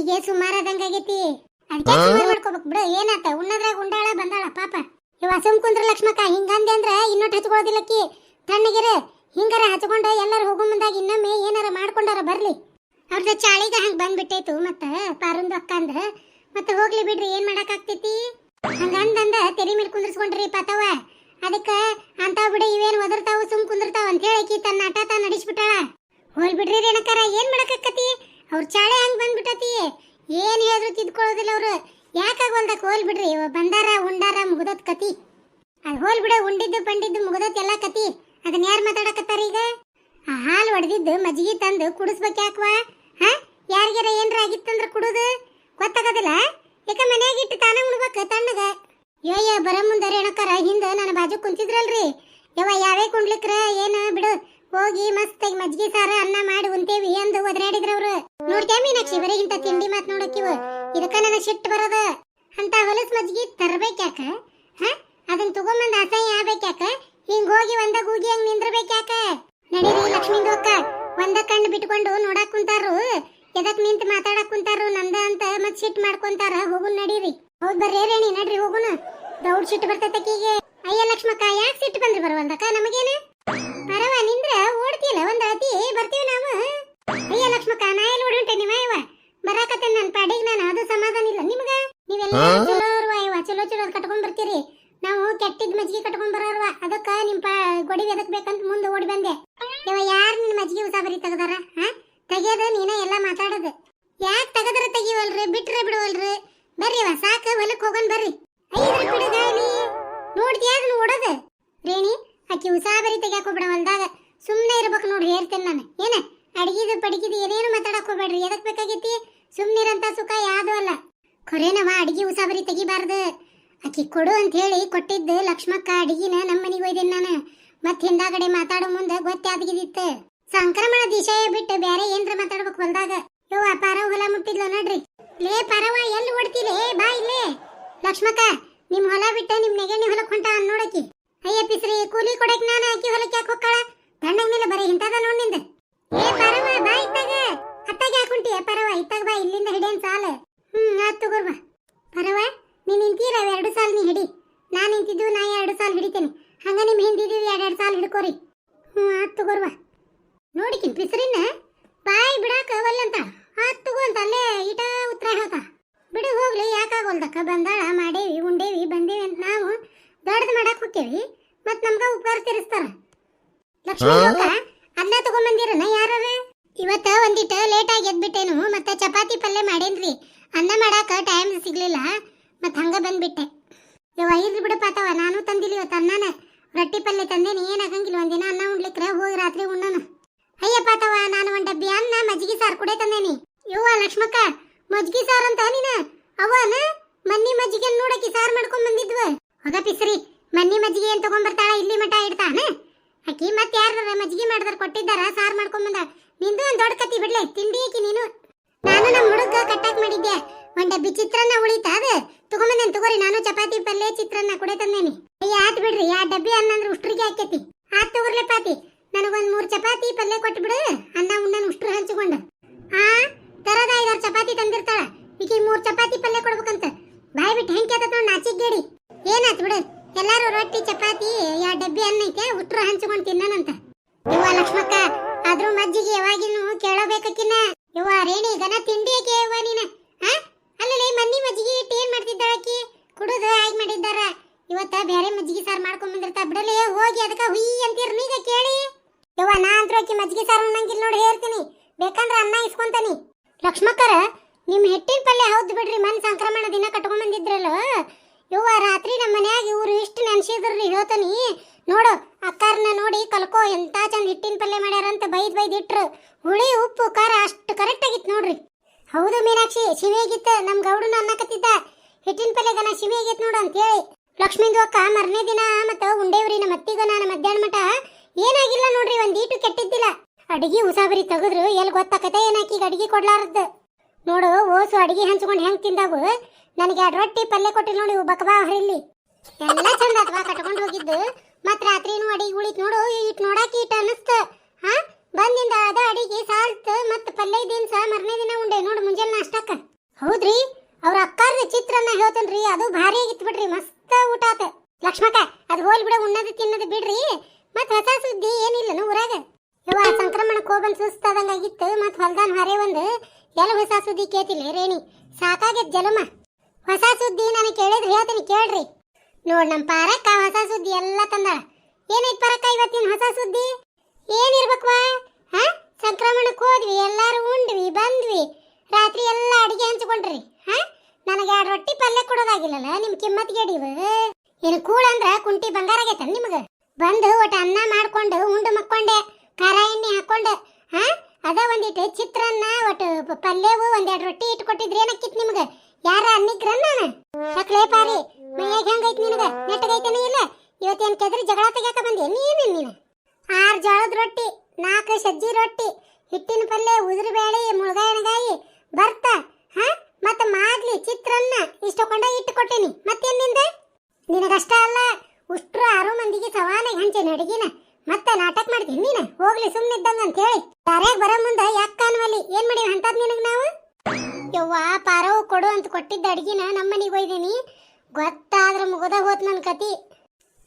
ಆಕಿಗೆ ಸುಮಾರಾದಂಗ ಆಗೈತಿ. ಅದಕ್ಕೆ ಸುಮಾರು ಮಾಡ್ಕೋಬೇಕು ಬಿಡು. ಏನಾತ? ಉಣ್ಣದ್ರಾಗ ಉಂಡಾಳ ಬಂದಾಳ? ಪಾಪ. ಇವ ಸುಮ್ ಕುಂದ್ರ ಲಕ್ಷ್ಮಕ್ಕ ಹಿಂಗಂದೆ ಅಂದ್ರ ಇನ್ನೊಟ್ಟು ಹಚ್ಕೊಳ್ಳೋದಿಲ್ಲಕ್ಕಿ ತಣ್ಣಗಿರ ಹಿಂಗಾರ ಹಚ್ಕೊಂಡು ಎಲ್ಲರೂ ಹೋಗೋ ಮುಂದಾಗ ಇನ್ನೊಮ್ಮೆ ಏನಾರ ಮಾಡ್ಕೊಂಡಾರ ಬರ್ಲಿ. ಅವ್ರದ ಚಾಳಿಗ ಹಂಗ ಬಂದ್ಬಿಟ್ಟೈತು ಮತ್ತ ಪಾರುಂದು ಅಕ್ಕ ಅಂದ್ರ. ಮತ್ತೆ ಹೋಗ್ಲಿ ಬಿಡ್ರಿ ಏನ್ ಮಾಡಕ್ ಆಗ್ತೈತಿ ಹಂಗಂದಂದ ತೆರಿ ಮೇಲೆ ಕುಂದ್ರಸ್ಕೊಂಡ್ರಿ ಪಾತವ ಅದಕ್ಕ ಅಂತ ಬಿಡ ಇವೇನ್ ಒದರ್ತಾವು ಸುಮ್ ಕುಂದಿರ್ತಾವ ಅಂತ ಹೇಳಿ ತನ್ನ ಆಟ ತಾ ನಡಿಸ್ಬಿಟ್ಟಾಳ. ಹೋಲ್ ಬಿಡ್ರಿ ರೇಣಕಾರ ಏನ್ ಮಾಡಕಕ್ಕತಿ ಅವ್ರ ಚಾಳೆ ಹಂಗೆ ಬಂದ್ಬಿಟ್ಟತಿ. ಏನು ಹೇಳಿದ್ರು ತಿದ್ಕೊಳ್ಳೋದಿಲ್ಲ ಅವರು. ಯಾಕಾಗ ಯಾಕಾಗೋಲ್ದಕ್ ಹೋಲ್ ಬಿಡ್ರಿ ಬಂದಾರ, ಉಂಡಾರ, ಮುಗ್ದತ್ ಕತಿ. ಅದು ಹೋಲ್ ಬಿಡ ಉಂಡಿದ್ದು, ಪಂಡಿದ್ದು, ಮುಗ್ದತ್ ಎಲ್ಲಾ ಕತಿ. ಅದನ್ನ ಯಾರು ಮಾತಾಡಕತ್ತಾರ ಈಗ? ಆ ಹಾಲು ಒಡೆದಿದ್ದು, ಮಜ್ಜಿಗೆ ತಂದು ಕುಡಿಸ್ಬೇಕು ಯಾಕವಾ? ಹಾ? ಯಾರಿಗಾರ ಏನ್ರ ಆಗಿತ್ತಂದ್ರ ಕುಡುದು? ಗೊತ್ತಾಗೋದಿಲ್ಲ. ಯಾಕ ಮನ್ಯಾಗ ಇಟ್ಟು ತಾನ ಉಣ್ಬೇಕು ತಣ್ಣಗ? ಯೋಯ್ಯ ಬರ ಮುಂದೆ ರೇಣಕರ ಹಿಂದ ನನ್ನ ಬಾಜು ಕುಂತಿದ್ರಲ್ರಿ. ಯವ ಯಾವೇ ಕುಂಡ್ಲಿಕ್ರ ಏನು ಬಿಡು. ಹೋಗಿ ಮಸ್ತಾಗಿ ಮಜ್ಜಿಗೆ ಸಾರ, ಅನ್ನ ಮಾಡಿ ಉಂತೇವಿ ಅಂದು ಒದರಾಡಿದ್ರ ಅವ್ರು ನೋಡ್ತೇ ಮೀನಾಕ್ಷಿ ಬರೀ ತಿಂಡಿ ಮಾತ್ ನೋಡಕ್ಕಿವ ಇದಕ್ಕ ನನ್ನ ಶಿಟ್ ಬರೋದ. ಅಂತ ಹೊಲಸ್ ಮಜ್ಜಿಗೆ ತರ್ಬೇಕ್ಯಾಕ? ಹ? ಅದನ್ನ ತಗೊಂಬಂದ್ ಅಸಹ್ಯ ಆಗ್ಬೇಕ್ಯಾಕ? ಹಿಂಗ್ ಹೋಗಿ ಒಂದ ಗೂಗಿ ಹಂಗ್ ನಿಂದ್ರಬೇಕ್ಯಾಕ? ನಡೀರಿ ಲಕ್ಷ್ಮೀಂದು ಅಕ್ಕ ಒಂದ ಕಣ್ಣು ಬಿಟ್ಕೊಂಡು ನೋಡಕ್ ಕುಂತಾರು ಎದಕ್ ನಿಂತ್ ಮಾತಾಡಕ್ ಚಲೋ ಅರ್ವ ಚಲೋ ಚಲೋ ಕಟ್ಕೊಂಡ್ ಬರ್ತೀರಿ. ನಾವು ಕೆಟ್ಟಿದ್ ಮಜ್ಜಿಗೆ ಕಟ್ಕೊಂಡ್ ಬರೋರ್ವ. ಅದಕ್ಕ ನಿಮ್ ಪಾ ಗೊಡಿಗೆ ಎದಕ್ ಬೇಕಂತ ಮುಂದೆ ಓಡಿ ಬಂದೆ. ಇವ ಯಾರ್ ನಿನ್ ಮಜ್ಜಿಗೆ ಉಸಾಬರಿ ತೆಗದಾರ ಹಾ? ತೆಗಿಯೋದು ನೀನ ಎಲ್ಲ ಮಾತಾಡೋದು. ಯಾಕ್ ತೆಗದ್ರ ತೆಗಿವಲ್ರಿ? ಬಿಟ್ರೆ ಬಿಡುವಲ್ರಿ? ಬರ್ರಿ ಇವ ಸಾಕ ಹೊಲಕ್ ಹೋಗೋಣ ಬರ್ರಿ. ನೋಡ್ತೀಯ ಅದನ್ನ ಓಡೋದು? ರೇಣಿ ಆಕಿ ಉಸಾಬರಿ ತೆಗ್ಯಾಕ ಹೋಗ್ಬಿಡ ಹೊಲ್ದಾಗ ಸುಮ್ಮನೆ ಇರ್ಬೇಕು ನೋಡ್ರಿ ಹೇಳ್ತೇನೆ ನಾನು. ಏನ? ಅಡಿಗಿದು ಪಡಿಗಿದು ಏನೇನು ಮಾತಾಡಕ್ ಹೋಗ್ಬೇಡ್ರಿ? ಎದಕ್ ಬೇಕಾಗೈತಿ? ಸುಮ್ನಿರಂತ ಸುಖ ಯಾವ್ದು ಅಲ್ಲ. ಖರೇನವ ಅಡಿಗೆ ಉಸಾಬರಿ ತೆಗಿಬಾರ್ದು. ಆಕಿ ಕೊಡು ಅಂತ ಹೇಳಿ ಕೊಟ್ಟಿದ್ದು ಲಕ್ಷ್ಮಕ್ಕ ಅಡಿಗಿನ ನಮ್ಮ ಮನೆಗೆ ಒಯ್ದೇನೆ ನಾನು. ಮತ್ತೆ ಹಿಂದಾಗಡೆ ಮಾತಾಡೋ ಮುಂದೆ ಗೊತ್ತಾದ್ಗಿದಿತ್ತು. ಸಂಕ್ರಮಣ ದಿಶೆ ಬಿಟ್ಟು ಬೇರೆ ಏನ್ರ ಮಾತಾಡ್ಬೇಕು ಹೊಲ್ದಾಗ. ಯೋ ಪಾರವ ಹೊಲ ಮುಟ್ಟಿದ್ಲ ನೋಡ್ರಿ. ಲೇ, ಪಾರವ, ಎಲ್ಲಿ ಓಡ್ತಿಲೇ ಬಾ ಇಲ್ಲೇ. ಲಕ್ಷ್ಮಕ್ಕ, ನಿಮ್ ಹೊಲ ಬಿಟ್ಟ ನಿಮ್ ನೆಗೆಣ್ಣಿ ಹೊಲಕ್ ಹೊಂಟ ನೋಡಕಿ. ಅಯ್ಯ ಪಿಸ್ರಿ ಕೂಲಿ ಕೊಡಕ್ ನಾನು ಆಕಿ ಹೊಲಕ್ಕೆ ಯಾಕೆ ಹೋಗ್ಕಳ? ಬರೀ ಇಂಥದ ನೋಡ್ನಿಂದ ಏ ಪರವ ಬಾ ಇತ್ತಾಗ ಅತ್ತಾಗ ಯಾಕೆ ಹೊಂಟಿಯ ಪರವ ಇತ್ತಾಗ ಬಾ ಇಲ್ಲಿಂದ ಹಿಡಿಯನ್ ಸಾಲ ಹ್ಮ್ ಆತ್ ತಗೋರ್ ಬಾ ಪರವ ನೀನ್ ನಿಂತೀರ ಎರಡು ಸಾಲ ನೀ ಹಿಡಿ ನಾನ್ ನಿಂತಿದ್ದು ನಾ ಎರಡು ಸಾಲ ಹಿಡಿತೇನೆ ಹಂಗ ನಿಮ್ ಹಿಂದಿದೀವಿ ಎರಡೆರಡು ಹ್ಞೂ ಆತ್ ತಗೋರ್ವ ನೋಡಿಕಿನ್ ಪಿಸರಿನ ಬಾಯಿ ಬಿಡಾಕ ಒಲ್ಲಂತ ಆತ್ ತಗೋ ಅಂತ ಅಲ್ಲೇ ಇಟ ಉತ್ತರ ಹೇಳ್ತ. ಬಿಡು ಹೋಗ್ಲಿ ಯಾಕಾಗೋಲ್ದಕ್ಕ ಬಂದಾಳ ಮಾಡೇವಿ ಉಂಡೇವಿ ಬಂದೇವಿ ಅಂತ ನಾವು ದೊಡ್ಡದು ಮಾಡಕ್ ಹೋಕ್ಕೇವಿ. ಮತ್ ನಮ್ಗ ಉಪಕಾರ ತೀರಿಸ್ತಾರ. ಲಕ್ಷ್ಮಿ ಲೋಕ ಅನ್ನ ತಗೊಂಬಂದಿರನ ಯಾರ ಇವತ್ತ ಒಂದಿಟ ಲೇಟ್ ಆಗಿ ಎದ್ಬಿಟ್ಟೇನು. ಮತ್ತೆ ಚಪಾತಿ ಪಲ್ಯ ಮಾಡೇನ್ರಿ. ಅನ್ನ ಮಾಡಾಕ ಟೈಮ್ ಸಿಗ್ಲಿಲ್ಲ. ಮತ್ ಹಂಗ ಬಂದ್ಬಿಟ್ಟೆ. ಯವ ಇರ್ಲಿ ಬಿಡಪ್ಪ ಅಥವಾ ನಾನು ತಂದಿಲ್ಲ ಇವತ್ತು ಅನ್ನನ. ರೊಟ್ಟಿ ಪಲ್ಯ ತಂದೇನಿ ಏನಾಗಂಗಿಲ್ಲ. ಒಂದಿನ ಅನ್ನ ಉಣ್ಲಿಕ್ರೆ ಹೋಗಿ ರಾತ್ರಿ ಉಣ್ಣನ. ಅಯ್ಯಪ್ಪ ತವ, ನಾನು ಒಂದು ಡಬ್ಬಿ ಅನ್ನ, ಮಜ್ಜಿಗೆ ಸಾರು ಕುಡೆ ತಂದೇನಿ ಯವ್ವ ಲಕ್ಷ್ಮಕ್ಕ, ಮಜ್ಜಿಗೆ ಸಾರು ಅಂತ ನೀನ? ಅವನ ಮನ್ನಿ ಮಜ್ಜಿಗೆ ನೋಡಕಿ ಸಾರು ಮಾಡ್ಕೊಂಡ್ ಬಂದಿದ್ವ. ಹೋಗ ಪಿಸ್ರಿ ಮನ್ನಿ ಮಜ್ಜಿಗೆ ಏನ್ ತಗೊಂಡ್ಬರ್ತಾಳ ಇಲ್ಲಿ ಮಠ ಇಡ್ತಾನ? ಅಕ್ಕಿ ಮತ್ತೆ ಯಾರ ಮಜ್ಜಿಗೆ ಮಾಡಿದಾರ ಕೊಟ್ಟಿದ್ದಾರ, ಸಾರು ಮಾಡ್ಕೊಂಡ್ ಬಂದ ನಿಂದು ಒಂದ್ ದೊಡ್ಡ ಕತಿ ಬಿಡ್ಲೆ, ತಿಂಡಿ ಆಕಿ ನೀನು. ನಾನು ನಮ್ಮ ಹುಡುಗ ಕಟ್ಟಾಕ್ ಮಾಡಿದ್ದೆ. ಒಂದ್ ಡಬ್ಬಿ ಚಿತ್ರಾನ್ನ ಉಳಿತಾ ಅದ. ತಗೊಂಬಂದೇನ್ ತಗೋರಿ, ನಾನು ಚಪಾತಿ ಪಲ್ಲೆ ಚಿತ್ರಾನ್ನ ಕುಡೆ ತಂದೇನಿ ಆತ್ ಬಿಡ್ರಿ, ಆ ಡಬ್ಬಿ ಅನ್ನ ಅಂದ್ರೆ ಉಷ್ಟ್ರಿಗೆ ಹಾಕೈತಿ. ಆತ್ ತಗೋರ್ಲೆ ಪಾತಿ. ನನಗೊಂದ್ ಮೂರ್ ಚಪಾತಿ, ಪಲ್ಯ ಕೊಟ್ಬಿಡು. ಅನ್ನ ಉಣ್ಣನ್ ಉಷ್ಟ್ರು ಹಂಚಿಕೊಂಡ. ಆ, ತರದ ಐದಾರು ಚಪಾತಿ ತಂದಿರ್ತಾಳ. ಈಗ ಮೂರ್ ಚಪಾತಿ, ಪಲ್ಯ ಕೊಡ್ಬೇಕಂತ. ಬಾಯ್ ಬಿಟ್ಟು ಹೆಂಗ್ ಕೇತತ್ ನೋಡ್ ನಾಚಿಕ್ ಏನಾತ್ ಬಿಡು. ಎಲ್ಲಾರು ರೊಟ್ಟಿ, ಚಪಾತಿ, ಯಾ ಡಬ್ಬಿ ಅನ್ನ ಐತೆ, ಉಟ್ರು ಹಂಚ್ಕೊಂಡ್ ತಿನ್ನನಂತ. ಇವ ಲಕ್ಷ್ಮಕ್ಕ, ಆದ್ರೂ ಮಜ್ಜಿಗೆ ಯಾವಾಗಿನೂ ಕೇಳಬೇಕಕ್ಕಿನ್ನ. ಇವ ರೇಣಿ ಗನ ತಿಂಡಿ ಯಾಕೆ ಇವ ನೀನ. ಆ? ಅಲ್ಲಲೇ ಮನ್ನಿ ಮಜ್ಜಿಗೆ ಏನ್ ಮಾಡ್ತಿದ್ದಾಳಕಿ ಕುಡುದು ಆಗಿ ಮಾಡಿದ್ದಾರ. ಇವತ್ತ ಬೇರೆ ಮಜ್ಜಿಗೆ ಸಾರು ಮಾಡ್ಕೊಂಡ್ ಬಂದಿರ್ತಾ ಬಿಡಲೇ, ಹೋಗಿ ಅದಕ್ಕ ಹುಯ್ ಅಂತೀರ್ ನೀಗ ಕೇಳಿ. ಯವ್ವ, ನಾ ಅಂತ ಹೋಗಿ ಮಜ್ಜಿಗೆ ಸಾರು ಅನ್ನಂಗಿಲ್ಲ ನೋಡಿ, ಹೇಳ್ತೀನಿ. ಬೇಕಂದ್ರ ಅನ್ನ ಇಸ್ಕೊಂತಾನಿ. ಲಕ್ಷ್ಮಕ್ಕರ, ನಿಮ್ ಹೆಟ್ಟಿನ ಪಲ್ಯ ಹೌದು ಬಿಡ್ರಿ, ಮನ್ ಸಂಕ್ರಮಣ ದಿನ ಕಟ್ಕೊಂಡ್ ಬಂದಿದ್ರಲ್ಲ. ಯವ್ವ, ರಾತ್ರಿ ನಮ್ಮ ಮನ್ಯಾಗ ಇವ್ರು ಇಷ್ಟು ನೆನ್ಸಿದ್ರಿ ಹೇಳ್ತಾನಿ. ನೋಡು ಅಕ್ಕಾರನ್ನ ನೋಡಿ ಕಲ್ಕೋ, ಎಂತ ಚಂದ ಹಿಟ್ಟಿನ ಪಲ್ಯ ಮಾಡ್ಯಾರ ಅಂತ ಬೈದ್ ಬೈದ್ ಇಟ್ರು. ಹುಳಿ, ಉಪ್ಪು, ಖಾರ ಅಷ್ಟು ಕರೆಕ್ಟ್ ಆಗಿತ್ತು ನೋಡ್ರಿ. ಹೌದು ಮೀನಾಕ್ಷಿ, ಶಿವಿಯಾಗಿತ್ತು ನಮ್ ಗೌಡನ ಅನ್ನಕತ್ತಿದ್ದ. ಹಿಟ್ಟಿನ ಪಲ್ಯಗನ ಶಿವಿಯಾಗಿತ್ತು ನೋಡು ಅಂತೇಳಿ. ಲಕ್ಷ್ಮೀ ಅಕ್ಕ ಮರನೇ ದಿನ ಮತ್ತ ಉಂಡೇವ್ರಿ ನಮ್ಮ ಅತ್ತಿಗ ನಾನು ಮಧ್ಯಾಹ್ನ ಮಠ. ಏನಾಗಿಲ್ಲ ನೋಡ್ರಿ, ಒಂದೀಟು ಕೆಟ್ಟಿದ್ದಿಲ್ಲ. ಅಡಿಗೆ ಉಸಾಬರಿ ತೆಗೆದ್ರು ಎಲ್ಲಿ ಗೊತ್ತಾಕತೆ ಏನಾಕೀಗ ಅಡಿಗೆ ಕೊಡ್ಲಾರದ್ದು ನೋಡು, ಓಸು ಅಡಿಗೆ ಹಂಚ್ಕೊಂಡು ಹೆಂಗೆ ತಿಂದಾವು ನನಗೆ ಎರಡು ರೊಟ್ಟಿ ಪಲ್ಯ ಕೊಟ್ಟಿಲ್ಲ ನೋಡಿ ಬಕಬಾ ಹರಿಲಿ. ಎಲ್ಲ ಚಂದ ಅಥವಾ ಕಟ್ಕೊಂಡು ಹೋಗಿದ್ದು. ಮತ್ತೆ ರಾತ್ರಿನೂ ಅಡಿಗೆ ಉಳಿತು ನೋಡು, ಇಟ್ ನೋಡಾಕಿ ಇಟ್ ಅನಿಸ್ತು ಹಾ, ಬಂದಿಂದ ಅದ ಅಡಿಗೆ ಸಾಲ್ತ, ಮತ್ತೆ ಪಲ್ಲೆ ದಿನ ಸಹ ಮರನೇ ದಿನ ಉಂಡೆ. ನೋಡು, ಮುಂಜಾನೆ ಅಷ್ಟಕ್ಕ ಹೌದ್ರಿ, ಅವ್ರ ಅಕ್ಕಾರ ಚಿತ್ರನ್ನ ಹೇಳ್ತೇನ್ರಿ, ಅದು ಭಾರಿ ಆಗಿತ್ತು ಬಿಡ್ರಿ, ಮಸ್ತ್. ಮಸ್ತ್ ಊಟ ಆತ. ಲಕ್ಷ್ಮಕ್ಕ, ಅದು ಹೋಲ್ ಬಿಡ ಉಣ್ಣದು ತಿನ್ನೋದು ಬಿಡ್ರಿ. ಮತ್ ಹೊಸ ಸುದ್ದಿ ಏನಿಲ್ಲ ಊರಾಗ. ಇವ ಸಂಕ್ರಮಣಕ್ಕೆ ಕೋಬನ್ ಸುಸ್ತಾದಂಗ ಆಗಿತ್ತು ಮತ್ ಹೊಲ್ದಾನ್ ಹೊರೆ ಒಂದು ಎಲ್ಲ ಹೊಸ ಸುದ್ದಿ ಕೇಳ್ತಿಲ್ಲ ರೇಣಿ? ಸಾಕಾಗ್ಯದ ಜಲಮ ಹೊಸ ಸುದ್ದಿ ನಾನು ಕೇಳಿದ್ರೆ ಹೇಳ್ತೀನಿ, ಕೇಳ್ರಿ. ನೋಡ್ ನಮ್ಮ ಪಾರಕ್ಕ ಹೊಸ ಸುದ್ದಿ ಎಲ್ಲ ತಂದಾಳ. ಏನೈತ್ ಪಾರಕ್ಕ ಇವತ್ತಿನ ಹೊಸ ಸುದ್ದಿ? ಏನಿರ್ಬೇಕು ಹಾ? ಸಂಕ್ರಮಣಕ್ಕೆ ಹೋದ್ವಿ, ಎಲ್ಲಾರು ಉಂಡ್ವಿ, ಬಂದ್ವಿ. ರಾತ್ರಿ ಎಲ್ಲ ಅಡಿಗೆ ಹಂಚ್ಕೊಂಡ್ರಿ. ಹಾ? ನನಗೆ ಎರಡು ರೊಟ್ಟಿ ಪಲ್ಯ ಕೊಡೋದಾಗಿಲ್ಲಲ್ಲ, ನಿಮ್ ಕಿಮ್ಮತ್ ಗೆಡಿವು ಏನು ಕೂಳ ಅಂದ್ರ ಕುಂಟಿ ಬಂಗಾರ ಆಗೈತೆ ನಿಮ್ಗ? ಬಂದು ಒಟ್ಟು ಅನ್ನ ಮಾಡ್ಕೊಂಡು ಉಂಡು ಮಕ್ಕೊಂಡೆ, ಖಾರ ಎಣ್ಣೆ ಹಾಕೊಂಡು, ಹಾ? ಅದ ಒಂದಿಟ್ಟು ಚಿತ್ರಾನ್ನ, ಒಟ್ಟು ಪಲ್ಯವು ಒಂದೆರಡು ರೊಟ್ಟಿ ಇಟ್ಟು ಕೊಟ್ಟಿದ್ರೆ ಏನಕ್ಕಿತ್ ನಿಮ್ಗ? ಯಾರ ಅನ್ನಿಗ್ರನ್ನ ಸಕ್ಲೇ ಪಾರಿ, ಮೈಯಾಗ ಹೆಂಗೈತಿ ನಿನಗ? ನೆಟ್ಟಗೈತೇನೆ ಇಲ್ಲ. ಇವತ್ತೇನ್ ಕೆದ್ರಿ ಜಗಳ ತೆಗ್ಯಾಕ ಬಂದೆ? ನೀನು ನೀನು? ಆರು ಜೋಳದ ರೊಟ್ಟಿ, ನಾಲ್ಕು ಸಜ್ಜಿ ರೊಟ್ಟಿ, ಹಿಟ್ಟಿನ ಪಲ್ಯ, ಉದುರು ಬೇಳೆ ಮುಳುಗಾಯಿ ಬರ್ತ, ಹಾ? ಮತ್ತೆ ಮಾದ್ಲಿ ಚಿತ್ರನ್ನ ಇಷ್ಟು ಕೊಂಡ ಇಟ್ಟು ಕೊಟ್ಟೇನಿ ಮತ್ತೇನ್ನಿಂದ? ನಿನಗಷ್ಟ ಅಲ್ಲ, ಉಷ್ಟ್ರ ಆರು ಮಂದಿಗೆ ಸವಾಲಾಗಿ ಹಂಚೆ ನಡಗಿನ ಮತ್ತೆ ನಾಟಕ ಮಾಡ್ತೀನಿ ನೀನ. ಹೋಗ್ಲಿ ಸುಮ್ಮನಿದ್ದಂಗ ಅಂತ ಹೇಳಿ ದಾರ್ಯಾಗ ಬರೋ ಮುಂದೆ ಯಾಕೆ ಕಾಣುವಲ್ಲಿ ಏನ್ ಮಾಡಿವಿ ಅಂತದ್ ನಿನಗ್ ನಾವು? ಯವ್ವ ಪಾರವು ಕೊಡು ಅಂತ ಕೊಟ್ಟಿದ್ದ ಅಡಿಗೆನ ನಮ್ಮನಿಗೆ ಒಯ್ದೀನಿ. ಗೊತ್ತಾದ್ರ ಮುಗದ ಹೋತ್ ನನ್ ಕತಿ.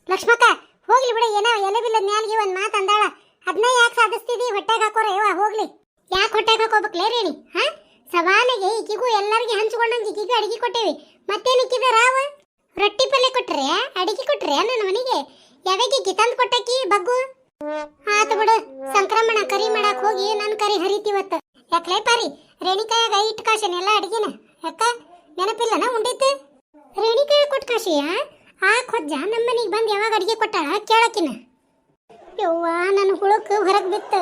ಲಕ್ಷ್ಮಕ್ಕ, ಹೋಗ್ಲಿ ಬಿಡ, ಏನೋ ಎಲೆ ಬಿಲ್ಲದ ನ್ಯಾಲ್ಗೆ ಒಂದ್ ಮಾತು ಅಂದಾಳ. ಅದನ್ನ ಯಾಕೆ ಸಾಧಿಸ್ತಿದಿ? ಹೊಟ್ಟೆಗೆ ಹಾಕೋರ, ಯವ್ವ, ಹೋಗ್ಲಿ. ಯಾಕೆ ಹೊಟ್ಟೆಗೆ ಹಾಕೋಬೇಕ್ಲೇ ರೇಣಿ ಹಾ? ಸವಾಲಿಗೆ ಈಕಿಗೂ ಎಲ್ಲರಿಗೆ ಹಂಚ್ಕೊಂಡಂಗೆ ಈಕಿಗೂ ಅಡಿಗೆ ಕೊಟ್ಟೇವಿ. ಮತ್ತೇನು ಇಕ್ಕಿದ ರಾವ? ರೊಟ್ಟಿ ಪಲ್ಯ ಕೊಟ್ರೆ? ಅಡಿಗೆ ಕೊಟ್ರೆ ನನ್ನ ಮನೆಗೆ ಯಾವಾಗ ತಂದು ಕೊಟ್ಟಕ್ಕಿ ಬಗ್ಗು? ಆತು ಬಿಡು, ಸಂಕ್ರಮಣ ಕರಿ ಮಾಡಕ್ ಹೋಗಿ ನನ್ನ ಕರಿ ಹರಿತಿವತ್ತ. ಯಾಕಲೇ ಪಾರಿ, ರೇಣಿಕಾಯಾಗ ಇಟ್ಟು ಕಾಶನ್ ಎಲ್ಲ ಅಡಿಗೆನ? ಯಾಕ? ನೆನಪಿಲ್ಲನ ಉಂಡಿತ್ತು ರೇಣಿಕಾಯ ಕೊಟ್ಟು ಕಾಶಿಯ? ಆ ಕೊಜ್ಜ ಮನೆಗೆ ಬಂದು ಯಾವಾಗ ಅಡಿಗೆ ಕೊಟ್ಟಾಳ ಕೇಳಕಿನ? ಯವ್ವ ನನ್ನ ಹುಳುಕ್ ಹೊರಗೆ ಬಿತ್ತು.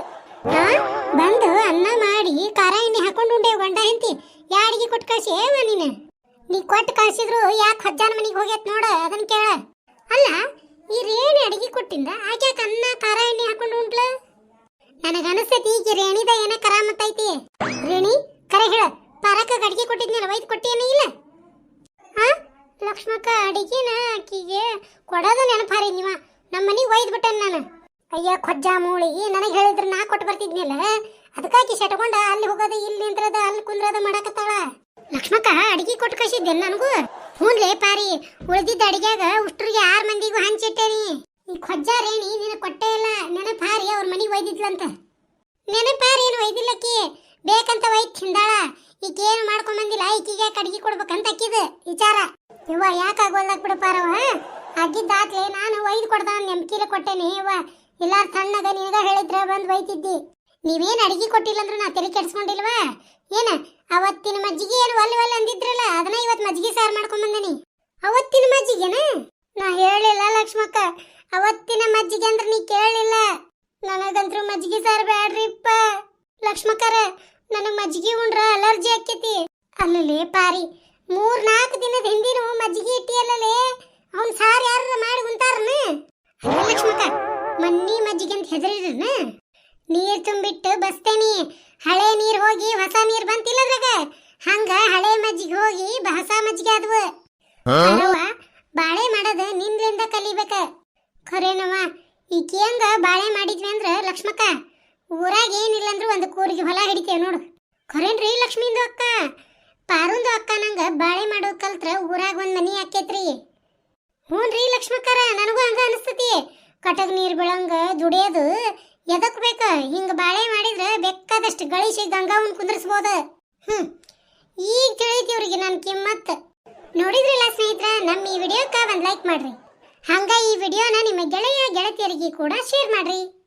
ಬಂದು ಅನ್ನ ಮಾಡಿ, ಖಾರ ಎಣ್ಣೆ ಹಾಕೊಂಡು ಉಂಡೆ ಗಂಡ ಹೆಂತಿ ಯಾ ಅಡಿಗೆ ಕೊಟ್ಟು ಕಳ್ಸಿ ಏವ ನೀನು? ನೀ ಕೊಟ್ಟು ಕಳ್ಸಿದ್ರು ಯಾಕೆ ಹಜ್ಜಾನ ಮನೆಗೆ ಹೋಗ್ಯತ್ ನೋಡ ಅದನ್ನ ಕೇಳ. ಅಲ್ಲ ಈ ರೇಣಿ ಅಡಿಗೆ ಕೊಟ್ಟಿಂದ? ಆಕ್ಯಾಕ ಅನ್ನ, ಖಾರ ಎಣ್ಣೆ ಹಾಕೊಂಡು ಉಂಟ್ಲ? ನನಗ ಅನಿಸ್ತೈತಿ ಈಗ ರೇಣಿದ ಏನ ಕರಾಮತ್ತೈತಿ ರೇಣಿ, ಕರೆ ಹೇಳ. ಪರಕ ಅಡಿಗೆ ಕೊಟ್ಟಿದ್ನಲ್ಲ ವೈದ್ ಕೊಟ್ಟಿಯೇನ ಇಲ್ಲ? ಹಾ ಲಕ್ಷ್ಮಕ್ಕ ಅಡಿಗೆನ ಆಕಿಗೆ ಕೊಡೋದು ನೆನಪಾರಿ ನೀವ. ನಮ್ಮ ಮನೆಗೆ ಒಯ್ದು ಬಿಟ್ಟೆ ನಾನು. ಅಯ್ಯ, ಕೊಜ್ಜ ಮೂಳಿಗೆ ನನಗೆ ಹೇಳಿದ್ರೆ ನಾ ಕೊಟ್ಟು ಬರ್ತಿದ್ನಿಲ್ಲ? ಅದಕ್ಕಾಗಿ ಶಟ್ಕೊಂಡ ಅಲ್ಲಿ ಹೋಗೋದು, ಇಲ್ಲಿ ನಿಂತ್ರದ, ಅಲ್ಲಿ ಕುಂದ್ರದ ಮಾಡಕತ್ತಾಳ. ಲಕ್ಷ್ಮಕ್ಕ, ಅಡಿಗೆ ಕೊಟ್ಟು ಕಳಿಸಿದ್ದೆ ನನಗೂ. ಹ್ಞೂನ್ಲೇ ಪಾರಿ, ಉಳಿದಿದ್ದ ಅಡಿಗ್ಯಾಗ ಉಷ್ಟ್ರಿಗೆ ಆರು ಮಂದಿಗೂ ಹಂಚಿಟ್ಟೇನಿ ಈ ಕೊಜ್ಜ ರೇಣಿ ನಿನಗೆ ಕೊಟ್ಟೇ ಇಲ್ಲ. ನೆನಪಾರಿ ಅವ್ರ ಮನೆಗೆ ಒಯ್ದಿದ್ಲಂತ. ನೆನಪಾರಿ ಏನು ಒಯ್ದಿಲ್ಲಕ್ಕಿ? ಬೇಕಂತ ಒಯ್ದು ತಿಂದಾಳ. ಈಕೇನು ಮಾಡ್ಕೊಂಡ್ ಬಂದಿಲ್ಲ, ಈಕಿಗೆ ಅಡಿಗೆ ಕೊಡ್ಬೇಕಂತ ಅಕ್ಕಿದ ವಿಚಾರ. ಇವ ಯಾಕೆ ಆಗೋಲ್ದಾಗ ಬಿಡಪಾರವ ಆಗಿದ್ದಾತ್ಲೆ ನಾನು ಒಯ್ದು ಕೊಡ್ದ ನೆಮ್ಕಿಲೆ ಕೊಟ್ಟೇನಿ ಇವ ಇಲ್ಲಾರ ಸಣ್ಣಗ ನಿನಗ ಹೇಳಿದ್ರ ಬಂದ್ ಬೈತಿದ್ದಿ. ನೀವೇನ್ ಅಡಿಗೆ ಕೊಟ್ಟಿಲ್ಲ ಅಂದ್ರೆ ನಾ ತಲೆ ಕೆಡ್ಸ್ಕೊಂಡಿಲ್ವಾ? ಏನ? ಅವತ್ತಿನ ಮಜ್ಜಿಗೆ ಏನು ಒಲ್ಲೆ ಒಲ್ಲೆ ಅಂದಿದ್ರಲ್ಲ, ಅದನ್ನ ಇವತ್ ಮಜ್ಜಿಗೆ ಸಾರು ಮಾಡ್ಕೊಂಡ್ ಬಂದನಿ ಅವತ್ತಿನ ಮಜ್ಜಿಗೆನ? ನಾ ಹೇಳಿಲ್ಲ ಲಕ್ಷ್ಮಕ್ಕ. ಅವತ್ತಿನ ಮಜ್ಜಿಗೆ ಅಂದ್ರೆ ನೀ ಕೇಳಿಲ್ಲ. ನನಗಂತ್ರು ಮಜ್ಜಿಗೆ ಸಾರು ಬ್ಯಾಡ್ರಿಪ್ಪ. ಲಕ್ಷ್ಮಕ್ಕರ, ನನಗ್ ಮಜ್ಜಿಗೆ ಉಂಡ್ರ ಅಲರ್ಜಿ ಆಕ್ಕೈತಿ. ಅಲ್ಲಲೇ ಪಾರಿ. ಮೂರ್ ನಾಲ್ಕು ದಿನದ ಹಿಂದಿನ ಮಜ್ಜಿಗೆ ಇಟ್ಟಿಯಲ್ಲಲೇ? ಅವ್ನ ಸಾರ್ ಯಾರ ಮಾಡಿ ಉಂತಾರನ? ಲಕ್ಷ್ಮಕ್ಕ. ಮನ್ನಿ ಮಜ್ಜಿಗೆ ಅಂತ ಹೆದರಿರನ ನೀರ್ ತುಂಬಿಟ್ಟು ಬಸ್ತೇನಿ ಹಳೆ ನೀರ್ ಹೋಗಿ ಹೊಸ ನೀರ್ ಬಂತಿಲ್ಲ ಅದ್ರಾಗ. ಹಂಗ ಹಳೆ ಮಜ್ಜಿಗೆ ಹೋಗಿ ಹೊಸ ಮಜ್ಜಿಗೆ ಆದ್ವು. ಬಾಳೆ ಮಾಡೋದ ನಿಂದ್ರಿಂದ ಕಲಿಬೇಕ. ಖರೇನವ ಈಕೇಂಗ ಬಾಳೆ ಮಾಡಿದ್ವಿ ಅಂದ್ರ ಲಕ್ಷ್ಮಕ್ಕ ಊರಾಗ ಏನಿಲ್ಲ ಅಂದ್ರು ಒಂದು ಕೂರಿಗೆ ಹೊಲ ಹಿಡಿತೇವೆ ನೋಡು. ಖರೇನ್ರಿ ಲಕ್ಷ್ಮಿಂದು ಅಕ್ಕ? ಪಾರುಂದು ಅಕ್ಕ ನಂಗ ಬಾಳೆ ಮಾಡೋದ್ ಕಲ್ತ್ರ ಊರಾಗ ಒಂದ್ ಮನಿ ಆಕೇತ್ರಿ ಹ್ಞೂನ್ರಿ ಲಕ್ಷ್ಮಕ್ಕರ ನನಗೂ ಹಂಗ ಅನಿಸ್ತತಿ. ಕಟಕ್ ನೀರು ಬೀಳಂಗ ದುಡಿಯೋದು. ಎದಕ್ ಬೇಕ? ಹಿಂಗ ಬಾಳೆ ಮಾಡಿದ್ರೆ ಬೇಕಾದಷ್ಟು ಗಳಿಸಿ ಗಂಗಾವನ್ ಕುಂದರ್ಸ್ಬೋದ. ಹ್ಮ್. ಈಗ ತಿಳಿತಿ ಇವ್ರಿಗೆ ನನ್ನ ಕಿಮ್ಮತ್. ನೋಡಿದ್ರಲ್ಲ ಸ್ನೇಹಿತರ ನಮ್ಮ ಈ ವಿಡಿಯೋಕ್ಕೆ ಒಂದು ಲೈಕ್ ಮಾಡ್ರಿ. ಹಂಗ ಈ ವಿಡಿಯೋನ ನಿಮ್ಮ ಗೆಳೆಯ ಗೆಳತಿಯರಿಗೆ ಕೂಡ ಶೇರ್ ಮಾಡ್ರಿ.